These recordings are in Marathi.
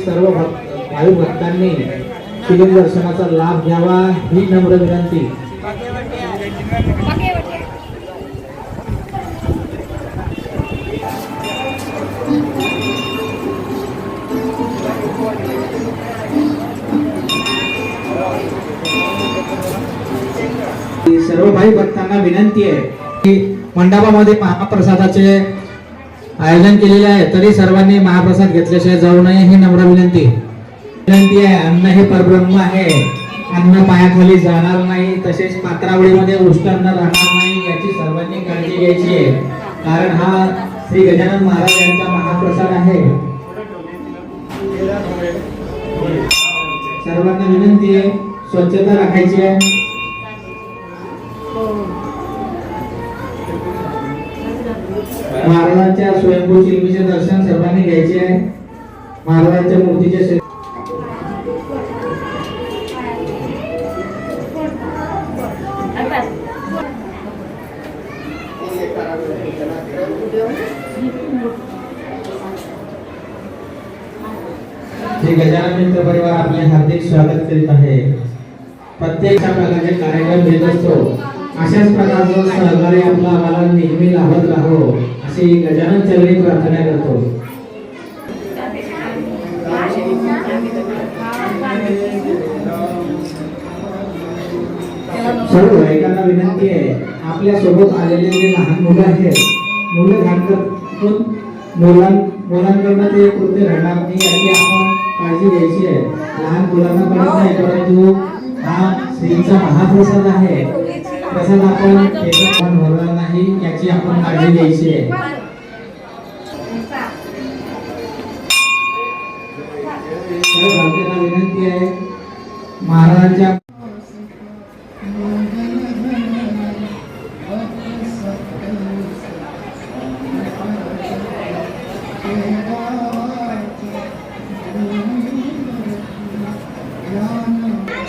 सर्व भक्त भाविक भक्तांनी शिलिंग दर्शनाचा लाभ घ्यावा ही नम्र विनंती. सर्व भाई भक्तांना विनंती आहे की मंडपामध्ये महाप्रसादाचे आयोजन केलेले आहे. तरी सर्वांनी महाप्रसाद घेतल्याशिवाय जाऊ नये ही नम्र विनंती. विनंती आहे अन्न हे परब्रह्म आहे. अन्न पायाखाली जाणार नाही तसेच पात्रावळीमध्ये उष्टांना राहणार नाही याची सर्वांनी काळजी घ्यायची आहे. कारण हा श्री गजानन महाराज यांचा महाप्रसाद आहे. सर्वांना विनंती आहे स्वच्छता राखायची आहे. महाराजांच्या स्वयंभू शिल्पीचे दर्शन सर्वांनी घ्यायचे आहे. महाराजांच्या मूर्तीचे श्री गजानन मित्र परिवार आपले हार्दिक स्वागत करीत आहे. प्रत्येक प्रकारचे कार्यक्रम घेत असतो. अशाच प्रकारचं सहकार्य आपलं आम्हाला नेहमी लाभत राहो अशी गजानन चरणी प्रार्थना करतो. सर्व ऐकांना विनंती आहे आपल्यासोबत आलेले जे लहान मुलं आहेत मुलं घाण करून मुलां मुलांकडनं ते कृत्य राहणार नाही याची आपण काळजी घ्यायची आहे. लहान मुलांना कळत नाही परंतु हा स्त्रीचा महाप्रसाद आहे. तसंच आपण केवळ पण नाही याची आपण काळजी घ्यायची आहे. विनंती आहे महाराजांच्या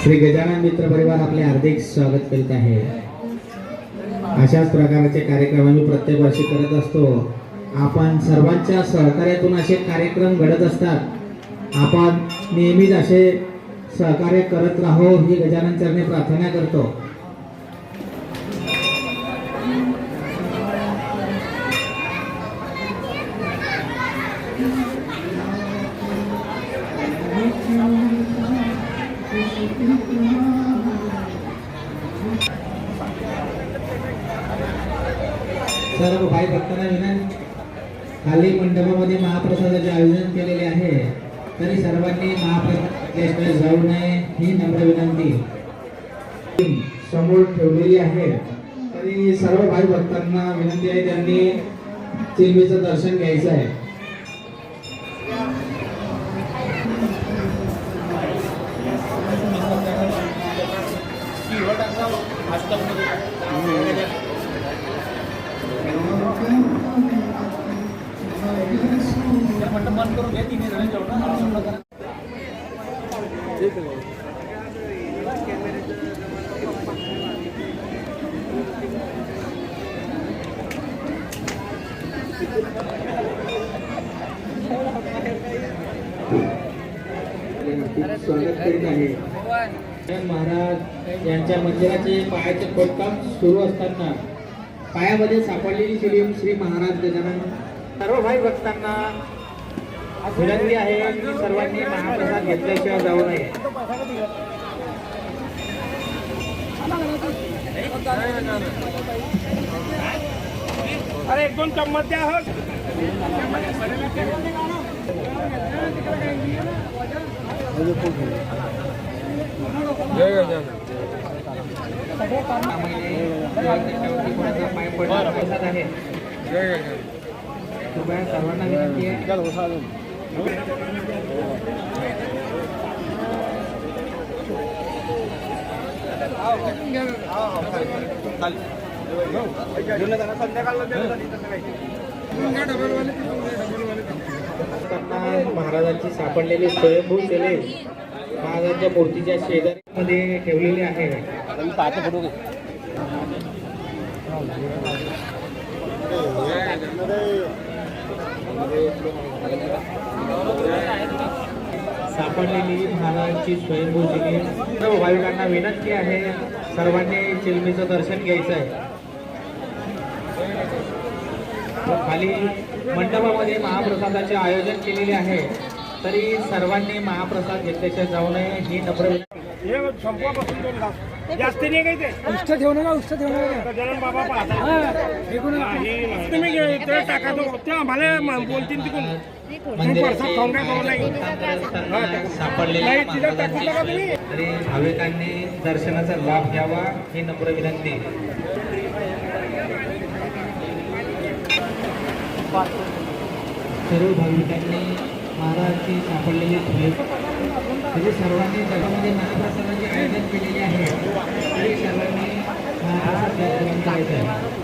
श्री गजानन मित्र परिवार आपले हार्दिक स्वागत करीत आहे. अशाच प्रकारचे कार्यक्रम आम्ही प्रत्येक वर्षी करत असतो. आपण सर्वांच्या सहकार्यातून असे कार्यक्रम घडत असतात. आपण नेहमीच असे सहकार्य करत राहो ही गजानन चरणी प्रार्थना करतो. सर्व भाई भक्तांना विनंती खाली मंडपामध्ये महाप्रसादाचे आयोजन केलेले आहे. तरी सर्वांनी महाप्रसाद जाऊ नये ही नम्र विनंती. समोर ठेवलेली आहे. तरी सर्व भाई भक्तांना विनंती आहे त्यांनी चिलमीचं दर्शन घ्यायचं आहे. स्वागत करीत आहे गजानन महाराज यांच्या मंदिराचे पायाचे खोदकाम सुरू असताना पायामध्ये सापडलेली शिलीम श्री महाराज गजानन. सर्व भाई भक्तांना विनंती आहे की सर्वांनी महाप्रसाद घेतल्याशिवाय जाऊ नये अरे एक दोन चम्मच द्या हो पाय प्रसाद आहे सर्वांना विनंती आहे महाराजांची सापडलेली स्वयंभू शिले महाराजांच्या मूर्तीच्या शेजारमध्ये ठेवलेली आहे. सापडलेली महाराजांची स्वयंभूजीने. सर्व भाविकांना विनंती आहे सर्वांनी चिलमीचं दर्शन घ्यायचं आहे. खाली मंडपामध्ये महाप्रसादाचे आयोजन केलेले आहे. तरी सर्वांनी महाप्रसाद घेतल्याच्या जाऊ नये ही नम्र जास्त नाही ते. उष्ट ठेवू नका उष्ट ठेवू नका. गजानन बाबा पाहता हा, तुम्ही घे, ते टाका तो. ते आम्हाला म- बोलतील तिकून प्रसाद खाऊन काय करू नाही सापडलेले नाही तिथं टाकू नका तुम्ही. तरी भाविकांनी दर्शनाचा लाभ घ्यावा ही नम्र विनंती. सर्व भाविकांनी महाराजची सापडलेली भेट म्हणजे सर्वांनी जगामध्ये महाप्रसादाचे आयोजन केलेले आहे. आणि सर्वांनी महाप्रसाद घ्यायचं आहे.